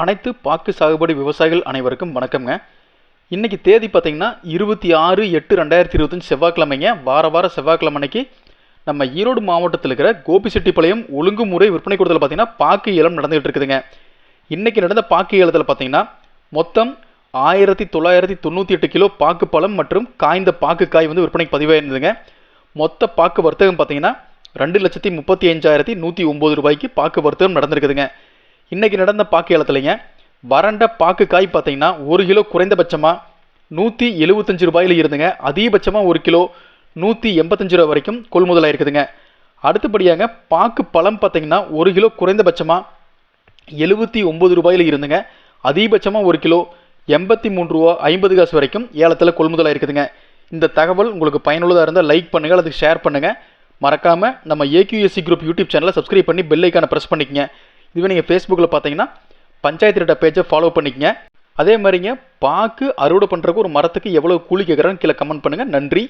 அனைத்து பாக்கு சாகுபடி விவசாயிகள் அனைவருக்கும் வணக்கம்ங்க. இன்றைக்கி தேதி பார்த்தீங்கன்னா இருபத்தி ஆறு எட்டு ரெண்டாயிரத்தி இருபத்தஞ்சு செவ்வாய்க்கிழமைங்க. வார வார செவ்வாய்க்கிழமை அன்னைக்கு நம்ம ஈரோடு மாவட்டத்தில் இருக்கிற கோபிசெட்டிப்பாளையம் ஒழுங்குமுறை விற்பனை கூடத்தில் பார்த்தீங்கன்னா பாக்கு ஏலம் நடந்துகிட்டு இருக்குதுங்க. இன்றைக்கி நடந்த பாக்கு ஏலத்தில் பார்த்தீங்கன்னா மொத்தம் ஆயிரத்தி தொள்ளாயிரத்தி தொண்ணூற்றி எட்டு கிலோ பாக்கு பழம் மற்றும் காய்ந்த பாக்கு காய் வந்து விற்பனைக்கு பதிவாயிருந்ததுங்க. மொத்த பாக்கு வர்த்தகம் பார்த்தீங்கன்னா ரெண்டு லட்சத்தி முப்பத்தி அஞ்சாயிரத்தி நூற்றி ஒம்பது ரூபாய்க்கு பாக்கு வர்த்தகம் நடந்திருக்குதுங்க. இன்றைக்கி நடந்த பாக்கு ஏலத்துலைங்க வறண்ட பாக்கு காய் பார்த்தீங்கன்னா ஒரு கிலோ குறைந்தபட்சமாக நூற்றி எழுபத்தஞ்சு ரூபாயில் இருந்துங்க. அதிகபட்சமாக ஒரு கிலோ நூற்றி எண்பத்தஞ்சு ரூபா வரைக்கும் கொள்முதலாக இருக்குதுங்க அடுத்தபடியாங்க பாக்கு பழம் பார்த்தீங்கன்னா ஒரு கிலோ குறைந்தபட்சமாக எழுபத்தி ஒம்பது ரூபாயில் இருந்துங்க. அதிகபட்சமாக ஒரு கிலோ எண்பத்தி மூணு ரூபா ஐம்பது காசு வரைக்கும் ஏலத்தில் கொள்முதலாக இருக்குதுங்க இந்த தகவல் உங்களுக்கு பயனுள்ளதாக இருந்தால் லைக் பண்ணுங்கள் அதுக்கு ஷேர் பண்ணுங்கள் மறக்காமல் நம்ம ஏக்யூஎஸ்சி குரூப் யூடியூப் சேனலை சப்ஸ்கிரைப் பண்ணி பெல் ஐக்கானை ப்ரெஸ் பண்ணிக்கங்க. இதுவே நீங்கள் ஃபேஸ்புக்கில் பார்த்தீங்கன்னா பஞ்சாயத்து ரேட்டா பேஜை ஃபாலோ பண்ணிக்கங்க. அதே மாதிரிங்க பாக்கு அறுவடை பண்ணுறக்கு ஒரு மரத்துக்கு எவ்வளோ கூலி கேட்குறான்னு கீழே கமெண்ட் பண்ணுங்கள் நன்றி.